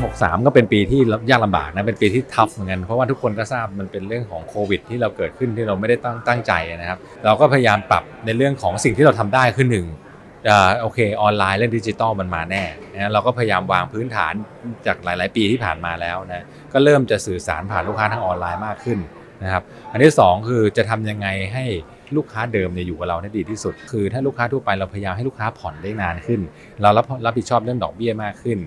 63 ก็เป็นปีที่ยากลำบากนะเป็นปีที่ทัฟเหมือนกันเพราะว่าทุกคนก็ทราบมันเป็นเรื่องของโควิด ที่เราเกิดขึ้นที่เราไม่ได้ตั้งตั้งใจนะครับ เราก็พยายามปรับในเรื่องของสิ่งที่เราทำได้ขึ้นหนึ่งโอเคออนไลน์เรื่องดิจิตอลมันมาแน่นะเราก็พยายามวางพื้นฐานจากหลาย ๆ ปีที่ผ่านมาแล้วนะก็เริ่มจะสื่อสารผ่านลูกค้าทางออนไลน์มากขึ้นนะครับอันที่สองคือจะทำยังไงให้ลูกค้าเดิมเนี่ยอยู่กับเราได้ดีที่สุด คือถ้าลูกค้าทั่วไปเราพยายามให้ลูกค้าผ่อนได้นานขึ้น เรารับรับผิดชอบเรื่องดอกเบี้ยมากขึ้น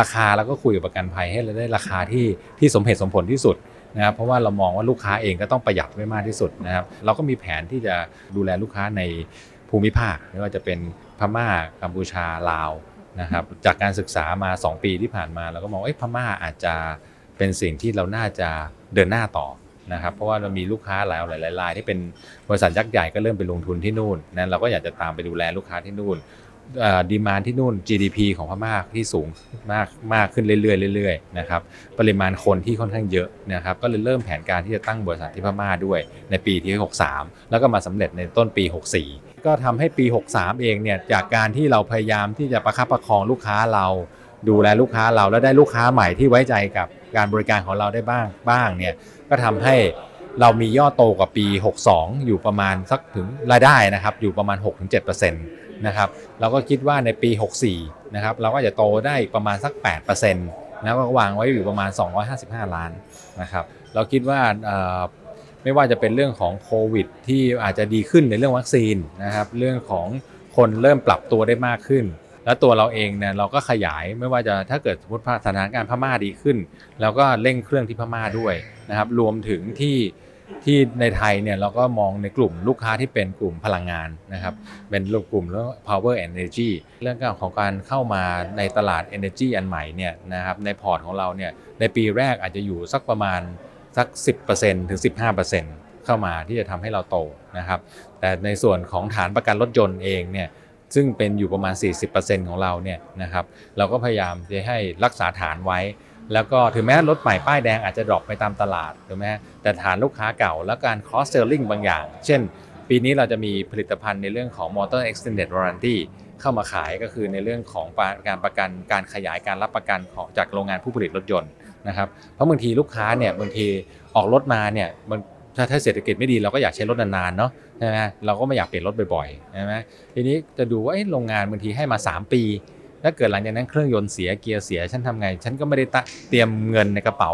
ราคาเราก็คุยกับประกันภัยให้เราได้ราคาที่ที่สมเหตุสมผลที่สุดนะครับเพราะว่าเรามองว่าลูกค้าเองก็ต้องประหยัดไว้มากที่สุดนะครับเราก็มีแผนที่จะดูแลลูกค้าในภูมิภาคไม่ว่าจะเป็นพม่ากัมพูชาลาวนะครับจากการศึกษามา 2 ปีที่ผ่านมาเราก็มองว่าเอ้พม่าอาจจะเป็นสิ่งที่เราน่าจะเดินหน้าต่อนะครับเพราะว่าเรามีลูกค้าหลายหลายรายที่เป็นบริษัทยักษ์ใหญ่ก็เริ่มไปลงทุนที่นู่นนะเราก็อยากจะตามไปดูแลลูกค้าที่นู่น ดีมานที่นู่น GDP ของพม่าที่สูงมากมากขึ้นเรื่อยๆเรื่อยๆนะครับปริมาณคนที่ค่อนข้างเยอะนะครับก็เลยเริ่มแผนการที่จะตั้งบริษัทที่พม่าด้วยในปีที่ 63 แล้วก็มาสำเร็จในต้นปี 64 ก็ทำให้ปี 63 เองเนี่ยจากการที่เราพยายามที่จะประคับประคองลูกค้าเรา ดูแลลูกค้าเราแล้วได้ลูกค้าใหม่ที่ไว้ใจกับการบริการของเราได้บ้างบ้างเนี่ยก็ทำให้เรามียอดโตกว่าปี 62 อยู่ประมาณสักถึงรายได้นะครับ อยู่ประมาณ 6-7% นะครับเราก็คิดว่าในปี 64นะครับเราก็จะโตได้ประมาณสัก 8%นะก็วางไว้อยู่ประมาณ 255 ล้านนะครับเราคิดว่าไม่ว่าจะเป็นเรื่องของโควิด ที่อาจจะดีขึ้นในเรื่องวัคซีนนะครับเรื่องของคนเริ่มปรับตัวได้มากขึ้น แล้วตัวเราเองเนี่ยเราก็ขยายไม่ว่าจะถ้าเกิดสมมติสถานการณ์พม่าดีขึ้นเราก็เร่งเครื่องที่พม่าด้วยนะครับรวมถึงที่ ที่ในไทยเนี่ยเราก็มองในกลุ่มลูกค้าที่เป็นกลุ่มพลังงานนะครับเป็นกลุ่มเรื่อง power and energy เรื่องของการเข้ามาในตลาด energy อันใหม่เนี่ยนะครับในพอร์ตของเราเนี่ยในปีแรกอาจจะอยู่สักประมาณสัก 10%ถึง 15%เข้ามาที่จะทำให้เราโตนะครับแต่ในส่วนของฐานประกันรถยนต์เองเนี่ยซึ่งเป็นอยู่ประมาณ 40%ของเราเนี่ยนะครับเราก็พยายามจะให้รักษาฐานไว้ แล้วก็ถึงแม้รถใหม่ป้ายแดงอาจจะดรอปไปตามตลาดถูกไหมฮะแต่ฐานลูกค้าเก่าและการ cross selling บางอย่าง เช่น ปีนี้เราจะมีผลิตภัณฑ์ในเรื่องของ motor extended warranty เข้ามาขายก็คือในเรื่องของการประกันการขยายการรับประกันของจากโรงงานผู้ผลิตรถยนต์นะครับเพราะบางทีลูกค้าเนี่ยบางทีออกรถมาเนี่ยมันถ้าถ้าเศรษฐกิจไม่ดีเราก็อยากใช้รถนานๆเนาะใช่ไหมเราก็ไม่อยากเปลี่ยนรถบ่อยๆใช่ไหมทีนี้จะดูว่าเอ๊ะโรงงานบางทีให้มา 3 ปี ถ้าเกิดหลังจากนั้นเครื่องยนต์เสียเกียร์เสียฉันทำไง ฉันก็ไม่ได้เตรียมเงินในกระเป๋า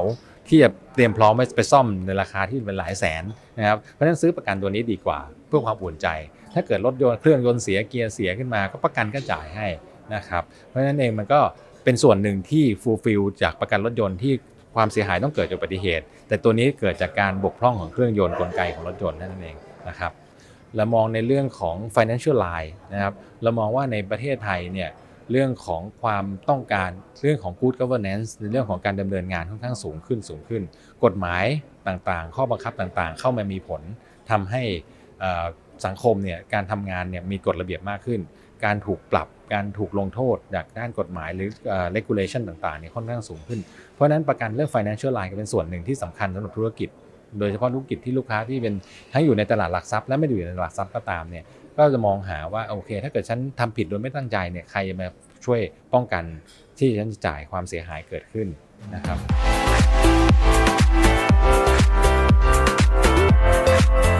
ที่จะเตรียมพร้อมไว้ไปซ่อมในราคาที่เป็นหลายแสนนะครับเพราะฉะนั้นซื้อประกันตัวนี้ดีกว่า เพื่อความอุ่นใจ ถ้าเกิดรถยนต์เครื่องยนต์เสียเกียร์เสียขึ้นมา ก็ประกันก็จ่ายให้นะครับเพราะฉะนั้นเองมันก็เป็นส่วนหนึ่งที่ฟูลฟิลจากประกันรถยนต์ที่ความเสียหายต้องเกิดจากอุบัติเหตุ แต่ตัวนี้เกิดจากการบกพร่องของเครื่องยนต์กลไกของรถยนต์นั่นเองนะครับเรามองในเรื่องของ financial line นะครับเรามองว่าในประเทศไทยเนี่ย เรื่องของความต้องการเรื่องของ good governance ในเรื่องของการดำเนินงานค่อนข้างสูงขึ้นสูงขึ้น กฎหมายต่างๆ ข้อบังคับต่างๆ เข้ามามีผลทำให้สังคมเนี่ยการทำงานเนี่ยมีกฎระเบียบมากขึ้น การถูกปรับการถูกลงโทษจากด้านกฎหมายหรือ regulation ต่างๆเนี่ยค่อนข้างสูงขึ้น เพราะนั้นประกันเรื่อง financial line ก็เป็นส่วนหนึ่งที่สำคัญสำหรับธุรกิจ โดยเฉพาะธุรกิจที่ลูกค้าที่เป็นทั้งอยู่ในตลาดหลักทรัพย์และไม่ได้อยู่ในตลาดทรัพย์ก็ตามเนี่ย ก็จะมองหาว่าโอเค ถ้าเกิดฉันทำผิดโดยไม่ตั้งใจเนี่ยใครจะมาช่วยป้องกันที่ฉันจะจ่ายความเสียหายเกิดขึ้นนะครับ